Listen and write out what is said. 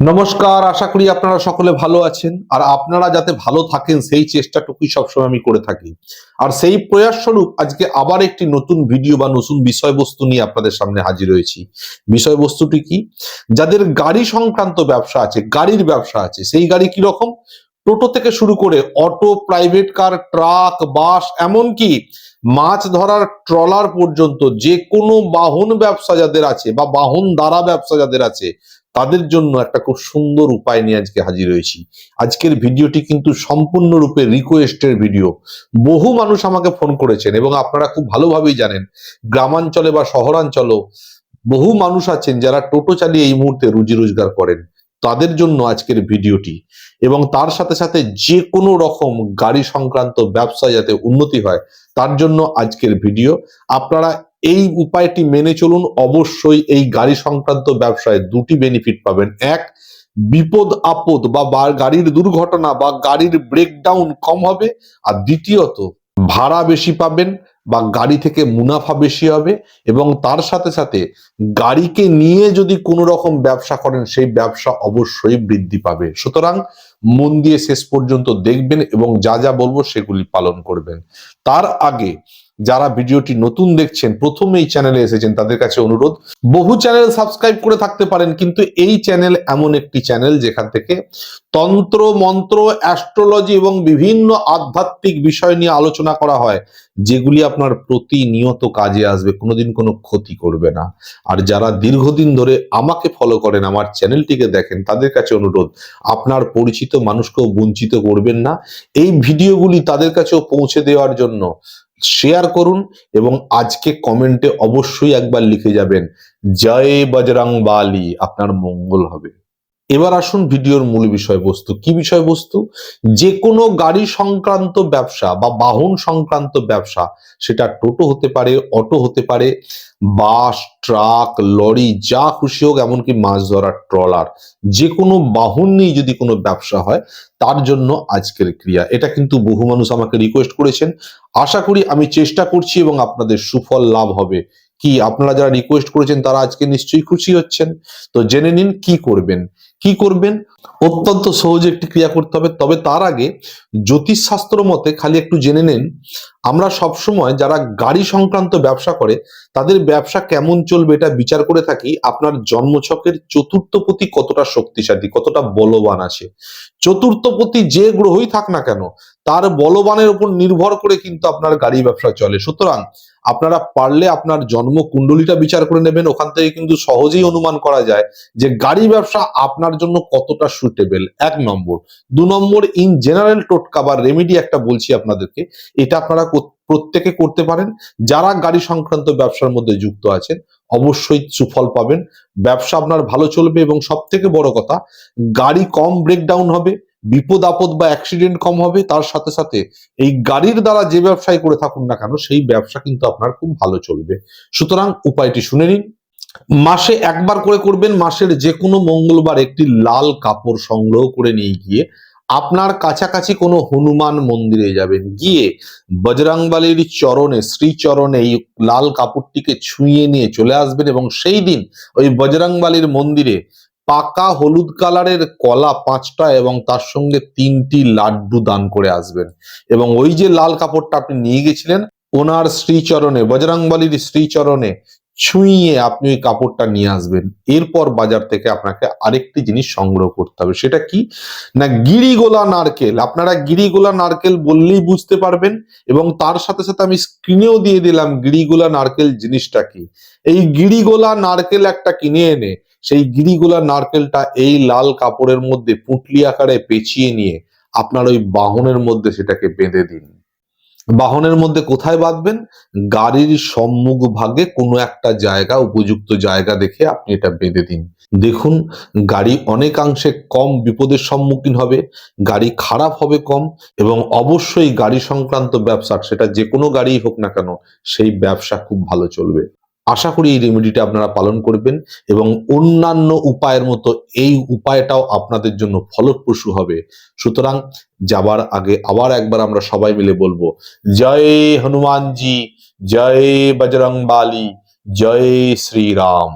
নমস্কার, আশা করি আপনারা সকলে ভালো আছেন। আর আপনারা যাতে ভালো থাকেন, সেই চেষ্টাটুকুই সবসময় আমি করে থাকি। আর সেই প্রয়াস স্বরূপ আজকে আবার একটি নতুন ভিডিও বা নতুন বিষয়বস্তু নিয়ে আপনাদের সামনে হাজির হয়েছি। বিষয়বস্তুটি কি? যাদের গাড়ি সংক্রান্ত ব্যবসা আছে, গাড়ির ব্যবসা আছে, সেই গাড়ি কি রকম টোটো থেকে শুরু করে auto, private car, truck, bus, এমনকি মাছ ধরার ট্রলার পর্যন্ত যে কোনো বাহন ব্যবসা যাদের আছে বা বাহন দ্বারা ব্যবসা যাদের আছে, তাদের জন্য একটা খুব সুন্দর উপায় নিয়ে আজকে হাজির হয়েছি। আজকের ভিডিওটি কিন্তু সম্পূর্ণরূপে রিকোয়েস্টের ভিডিও বহু মানুষ আমাকে ফোন করেছেন এবং আপনারা খুব ভালোভাবেই জানেন, গ্রামাঞ্চলে বা শহরাঞ্চলেও বহু মানুষ আছেন যারা টোটো চালিয়ে এই মুহূর্তে রুজি রোজগার করেন। তাদের জন্য আজকের ভিডিওটি এবং তার সাথে সাথে যে কোনো রকম গাড়ি সংক্রান্ত ব্যবসা যাতে উন্নতি হয়, তার জন্য আজকের ভিডিও। আপনারা এই উপায়টি মেনে চলুন, অবশ্যই এই গাড়ি সংক্রান্ত ব্যবসায় দুটি বেনিফিট পাবেন। এক, বিপদ আপদ বা গাড়ির দুর্ঘটনা বা গাড়ির ব্রেকডাউন কম হবে। আর দ্বিতীয়ত ভাড়া বেশি পাবেন বা গাড়ি থেকে মুনাফা বেশি হবে এবং তার সাথে সাথে গাড়িকে নিয়ে যদি কোনো রকম ব্যবসা করেন, সেই ব্যবসা অবশ্যই বৃদ্ধি পাবে। সুতরাং মন দিয়ে শেষ পর্যন্ত দেখবেন এবং যা যা বলব সেগুলি পালন করবেন। তার আগে যারা ভিডিওটি নতুন দেখছেন প্রথম এই চ্যানেলে এসেছেন, তাদের কাছে অনুরোধ, বহু চ্যানেল সাবস্ক্রাইব করে থাকতে পারেন, কিন্তু এই চ্যানেল এমন একটি চ্যানেল যেখান থেকে তন্ত্র, মন্ত্র অ্যাস্ট্রোলজি এবং বিভিন্ন আধ্যাত্মিক বিষয় নিয়ে আলোচনা করা হয়, যেগুলি আপনার প্রতিনিয়ত কাজে আসবে, কোনোদিন কোনো ক্ষতি করবে না। আর যারা দীর্ঘদিন ধরে আমাকে ফলো করেন, আমার চ্যানেলটিকে দেখেন, তাদের কাছে অনুরোধ, আপনার পরিচিত মানুষকেও বঞ্চিত করবেন না। এই ভিডিওগুলি তাদের কাছেও পৌঁছে দেওয়ার জন্য শেয়ার করুন এবং আজকে কমেন্টে অবশ্যই একবার লিখে যাবেন, জয় বজরং বালি আপনার মঙ্গল হবে। এবার আসুন ভিডিওর মূল বিষয়বস্তু। কি বিষয়বস্তু? যে কোনো গাড়ি সংক্রান্ত ব্যবসা বা বাহন সংক্রান্ত ব্যবসা, সেটা টোটো হতে পারে, অটো হতে পারে, বাস, ট্রাক, লরি, যা খুশি হোক, এমনকি মাছ ধরার ট্রলার যে কোনো বাহন নিয়ে যদি কোনো ব্যবসা হয়, তার জন্য আজকের ক্রিয়া। এটা কিন্তু বহু মানুষ আমাকে রিকোয়েস্ট করেছেন। আশা করি আমি চেষ্টা করছি এবং আপনাদের সুফল লাভ হবে। কি আপনারা যারা রিকোয়েস্ট করেছেন, তারা আজকে নিশ্চয়ই খুশি হচ্ছেন। তো জেনে নিন কি করবেন। কি করবেন? অত্যন্ত সহজ একটি ক্রিয়া করতে হবে। তবে তার আগে জ্যোতিষ শাস্ত্র মতে খালি একটু জেনে নেন, আমরা সবসময় যারা গাড়ি সংক্রান্ত ব্যবসা করে, তাদের ব্যবসা কেমন চলবে এটা বিচার করে থাকি। আপনার জন্মছকের চতুর্থপতি কতটা শক্তিশালী, কতটা বলবান আছে। চতুর্থপতি যে গ্রহই থাক না কেন, তার বলবানের উপর নির্ভর করে কিন্তু আপনার গাড়ি ব্যবসা চলে। সুতরাং আপনারা পারলে আপনার জন্ম কুণ্ডলিটা বিচার করে নেবেন। ওখান থেকে কিন্তু সহজেই অনুমান করা যায় যে গাড়ি ব্যবসা আপনার জন্য কতটা সুটেবল এক নম্বর। দু নম্বর ইন জেনারেল টোটকা বা রেমেডি একটা বলছি আপনাদেরকে। এটা আপনারা প্রত্যেকে করতে পারেন। যারা গাড়ি সংক্রান্ত ব্যবসার মধ্যে যুক্ত আছেন, অবশ্যই সুফল পাবেন। ব্যবসা আপনার ভালো চলবে এবং সব থেকে বড় কথা, গাড়ি কম ব্রেকডাউন হবে, বিপদ আপদ বা অ্যাক্সিডেন্ট কম হবে, তার সাথে সাথে এই গাড়ির দ্বারা যে ব্যবসায় করে থাকুন না কেন, সেই ব্যবসা কিন্তু আপনার খুব ভালো চলবে। সুতরাং উপায়টি শুনে নিন। মাসে একবার করে করবেন, মাসের যে কোনো মঙ্গলবার একটি লাল কাপড় সংগ্রহ করে নিয়ে গিয়ে আপনার কাছাকাছি কোনো হনুমান মন্দিরে যাবেন। গিয়ে বজরাংবালির চরণে, শ্রীচরণে এই লাল কাপড়টিকে ছুঁয়ে নিয়ে চলে আসবেন এবং সেই দিন ওই বজরাংবালির মন্দিরে পাকা হলুদ কালারের কলা পাঁচটা এবং তার সঙ্গে তিনটি লাড্ডু দান করে আসবেন। এবং ওই যে লাল কাপড়টা আপনি নিয়ে গেছিলেন, ওনার শ্রীচরণে, বজরাংবালির শ্রীচরণে ছুঁইয়ে আপনি ওই কাপড়টা নিয়ে আসবেন। এরপর বাজার থেকে আপনাকে আরেকটি জিনিস সংগ্রহ করতে হবে। সেটা কি? না, গিরিগোলা নারকেল। আপনারা গিরিগোলা নারকেল বললেই বুঝতে পারবেন এবং তার সাথে সাথে আমি স্ক্রিনেও দিয়ে দিলাম গিরিগোলা নারকেল জিনিসটা কি। এই গিরিগোলা নারকেল একটা কিনে এনে, সেই গিরিগোলা নারকেলটা এই লাল কাপড়ের মধ্যে পুঁটলি আকারে পেঁচিয়ে নিয়ে আপনার ওই বাহনের মধ্যে সেটাকে বেঁধে দিন। বাহনের মধ্যে কোথায় বাঁধবেন? গাড়ির সম্মুখ ভাগে কোনো একটা জায়গা, উপযুক্ত জায়গা দেখে আপনি এটা বেঁধে দিন। দেখুন, গাড়ি অনেকাংশে কম বিপদের সম্মুখীন হবে, গাড়ি খারাপ হবে কম এবং অবশ্যই গাড়ি সংক্রান্ত ব্যবসা, সেটা যে কোনো গাড়ি হোক না কেন, সেই ব্যবসা খুব ভালো চলবে। আশা করি এই রেমেডিটা আপনারা পালন করবেন এবং অন্যান্য উপায়ের মতো এই উপায়টাও আপনাদের জন্য ফলপ্রসূ হবে। সুতরাং যাবার আগে আবার একবার আমরা সবাই মিলে বলব, জয় হনুমানজি, জয় বজরং বালি জয় শ্রীরাম।